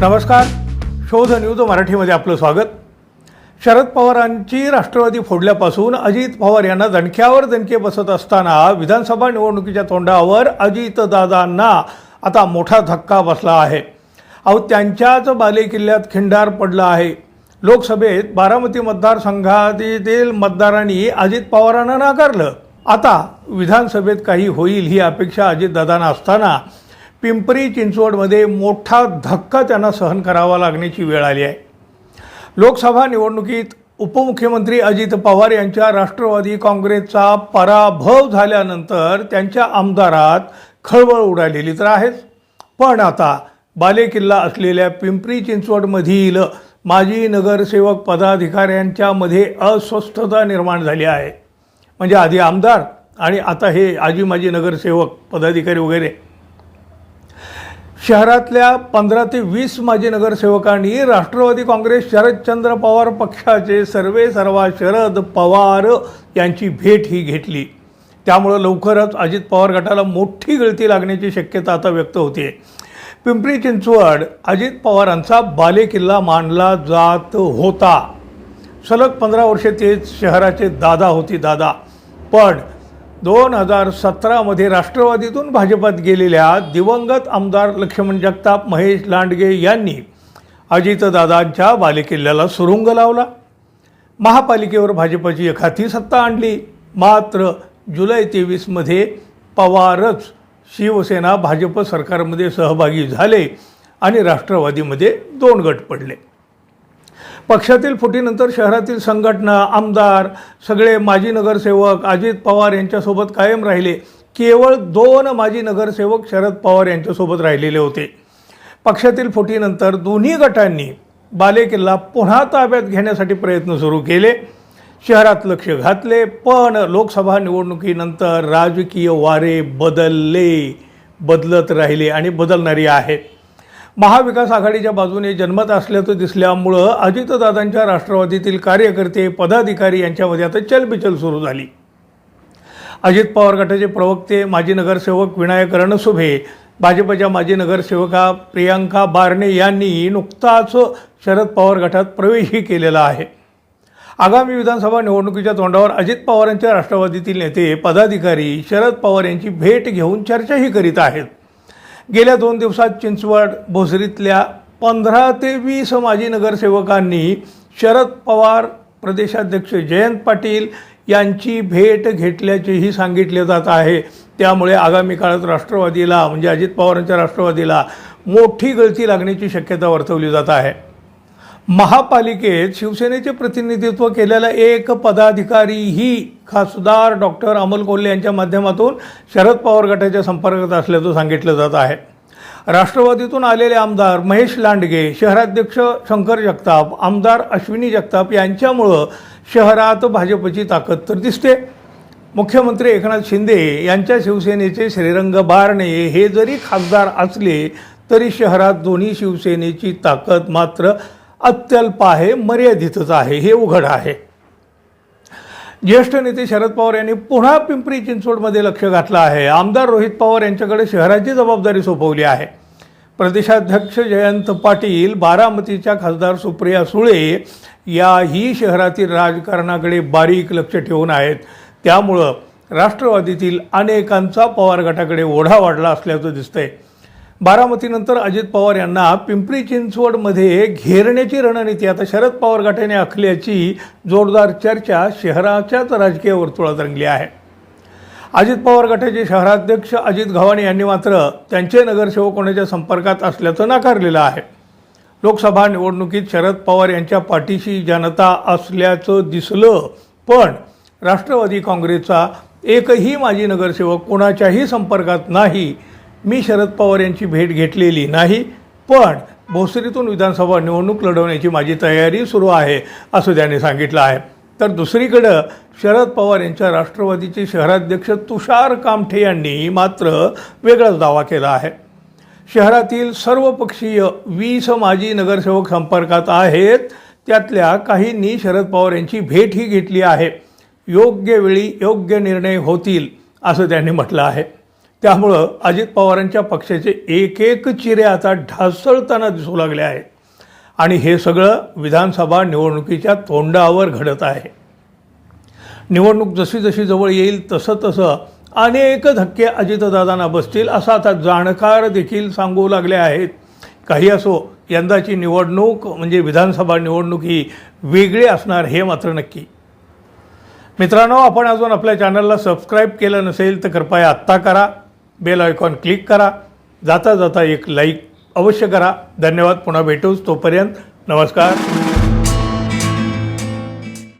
नमस्कार. शोध न्यूज मराठीमध्ये आपलं स्वागत. शरद पवारांची राष्ट्रवादी फोडल्यापासून अजित पवार यांना दणक्यावर दणके बसत असताना विधानसभा निवडणुकीच्या तोंडावर अजितदादांना आता मोठा धक्का बसला आहे. अहो त्यांच्याच बालेकिल्ल्यात खिंडार पडला आहे. लोकसभेत बारामती मतदारसंघातील मतदारांनी अजित पवारांना नाकारलं. आता विधानसभेत काही होईल ही अपेक्षा अजितदादांना असताना पिंपरी चिंचवडमध्ये मोठा धक्का त्यांना सहन करावा लागण्याची वेळ आली आहे. लोकसभा निवडणुकीत उपमुख्यमंत्री अजित पवार यांच्या राष्ट्रवादी काँग्रेसचा पराभव झाल्यानंतर त्यांच्या आमदारात खळबळ उडालेली तर आहेच. पण आता बालेकिल्ला असलेल्या पिंपरी चिंचवडमधील माजी नगरसेवक पदाधिकाऱ्यांच्यामध्ये अस्वस्थता निर्माण झाली आहे. म्हणजे आधी आमदार आणि आता हे आजी माजी नगरसेवक पदाधिकारी वगैरे शहरातल्या पंधरा ते वीस माजी नगरसेवकांनी राष्ट्रवादी काँग्रेस शरदचंद्र पवार पक्षाचे सर्वे सर्वा शरद पवार यांची भेट ही घेतली. त्यामुळं लवकरच अजित पवार गटाला मोठी गळती लागण्याची शक्यता आता व्यक्त होते पिंपरी चिंचवड अजित पवारांचा बालेकिल्ला मानला जात होता. सलग पंधरा वर्षे ते शहराचे दादा होती दादा. पण दोन हजार सतरामध्ये राष्ट्रवादीतून भाजपात गेलेल्या दिवंगत आमदार लक्ष्मण जगताप महेश लांडगे यांनी अजितदादांच्या बालेकिल्ल्याला सुरुंग लावला. महापालिकेवर भाजपाची एखादी सत्ता आणली. मात्र जुलै तेवीसमध्ये पवारच शिवसेना भाजप सरकारमध्ये सहभागी झाले आणि राष्ट्रवादीमध्ये दोन गट पडले. पक्षातील फुटीनंतर शहरातील संघटना आमदार सगळे माजी नगरसेवक अजित पवार यांच्यासोबत कायम राहिले. केवळ दोन माजी नगरसेवक शरद पवार यांच्यासोबत राहिलेले होते. पक्षातील फुटीनंतर दोन्ही गटांनी बालेकिल्ला पुन्हा ताब्यात घेण्यासाठी प्रयत्न सुरू केले. शहरात लक्ष घातले पण लोकसभा निवडणुकीनंतर राजकीय वारे बदलले बदलत राहिले आणि बदलणारी आहेत. महाविकास आघाडीच्या बाजूने जन्मत असल्याचं दिसल्यामुळं अजितदादांच्या राष्ट्रवादीतील कार्यकर्ते पदाधिकारी यांच्यामध्ये आता चलबिचल सुरू झाली. अजित पवार गटाचे प्रवक्ते माजी नगरसेवक विनायक रणसुभे भाजपच्या माजी नगरसेवका प्रियांका बारणे यांनी नुकताच शरद पवार गटात प्रवेशही केलेला आहे. आगामी विधानसभा निवडणुकीच्या तोंडावर अजित पवारांच्या राष्ट्रवादीतील नेते पदाधिकारी शरद पवार यांची भेट घेऊन चर्चाही करीत आहेत. गेल्या दोन दिवसात चिंचवड भोसरीतल्या पंधरा ते वीस माजी नगरसेवकांनी शरद पवार प्रदेशाध्यक्ष जयंत पाटील यांची भेट घेतल्याचेही सांगितले जात आहे. त्यामुळे आगामी काळात राष्ट्रवादीला म्हणजे अजित पवारांच्या राष्ट्रवादीला मोठी गळती लागण्याची शक्यता वर्तवली जात आहे. महापालिकेत शिवसेनेचे प्रतिनिधित्व केलेला एक पदाधिकारीही खासदार डॉक्टर अमोल कोल्हे यांच्या माध्यमातून शरद पवार गटाच्या संपर्कात असल्याचं सांगितलं जात आहे. राष्ट्रवादीतून आलेले आमदार महेश लांडगे शहराध्यक्ष शंकर जगताप आमदार अश्विनी जगताप यांच्यामुळं शहरात भाजपची ताकद तर दिसते. मुख्यमंत्री एकनाथ शिंदे यांच्या शिवसेनेचे श्रीरंग बारणे हे जरी खासदार असले तरी शहरात दोन्ही शिवसेनेची ताकद मात्र अत्यल्प आहे मर्यादितच आहे हे उघड आहे. ज्येष्ठ नेते शरद पवार यांनी पुन्हा पिंपरी चिंचवडमध्ये लक्ष घातलं आहे. आमदार रोहित पवार यांच्याकडे शहराची जबाबदारी सोपवली आहे. प्रदेशाध्यक्ष जयंत पाटील बारामतीच्या खासदार सुप्रिया सुळे याही शहरातील राजकारणाकडे बारीक लक्ष ठेवून आहेत. त्यामुळं राष्ट्रवादीतील अनेकांचा पवार गटाकडे ओढा वाढला असल्याचं दिसतंय. बारामतीनंतर अजित पवार यांना पिंपरी चिंचवडमध्ये घेरण्याची रणनीती. आता शरद पवार गटाने आखल्याची जोरदार चर्चा शहराच्याच राजकीय वर्तुळात रंगली आहे. अजित पवार गटाचे शहराध्यक्ष अजित घवाणे यांनी मात्र त्यांचे नगरसेवक होण्याच्या संपर्कात असल्याचं नाकारलेलं आहे. लोकसभा निवडणुकीत शरद पवार यांच्या पाठीशी जनता असल्याचं दिसलं पण राष्ट्रवादी काँग्रेसचा एकही माजी नगरसेवक कोणाच्याही संपर्कात नाही मी शरद पवार यांची भेट घेतलेली नाही पण भोसरीतून विधानसभा निवडणूक लढवण्याची माझी तयारी सुरू आहे असं त्याने सांगितलं आहे. तर दुसरीकडं शरद पवार यांच्या राष्ट्रवादीचे शहराध्यक्ष तुषार कामठे यांनी मात्र वेगळाच दावा केला आहे. शहरातील सर्वपक्षीय वीस माजी नगरसेवक संपर्कात आहेत त्यातल्या काहींनी शरद पवार यांची भेटही घेतली आहे. योग्य वेळी योग्य निर्णय होतील असं त्यांनी म्हटलं आहे. त्यामुळं अजित पवारांच्या पक्षाचे एक एक चिरे आता ढासळताना दिसू लागले आहेत. आणि हे सगळं विधानसभा निवडणुकीच्या तोंडावर घडत आहे. निवडणूक जशी जशी जवळ येईल तसं तसं अनेक धक्के अजितदादांना बसतील असं आता जाणकार देखील सांगू लागले आहेत. काही असो यंदाची निवडणूक म्हणजे विधानसभा निवडणूक ही वेगळी असणार हे मात्र नक्की. मित्रांनो आपण अजून आपल्या चॅनलला सबस्क्राईब केलं नसेल तर कृपया आत्ता करा. बेल आयकॉन क्लिक करा. जाता जाता एक लाईक अवश्य करा. धन्यवाद. पुन्हा भेटूच तोपर्यंत. नमस्कार.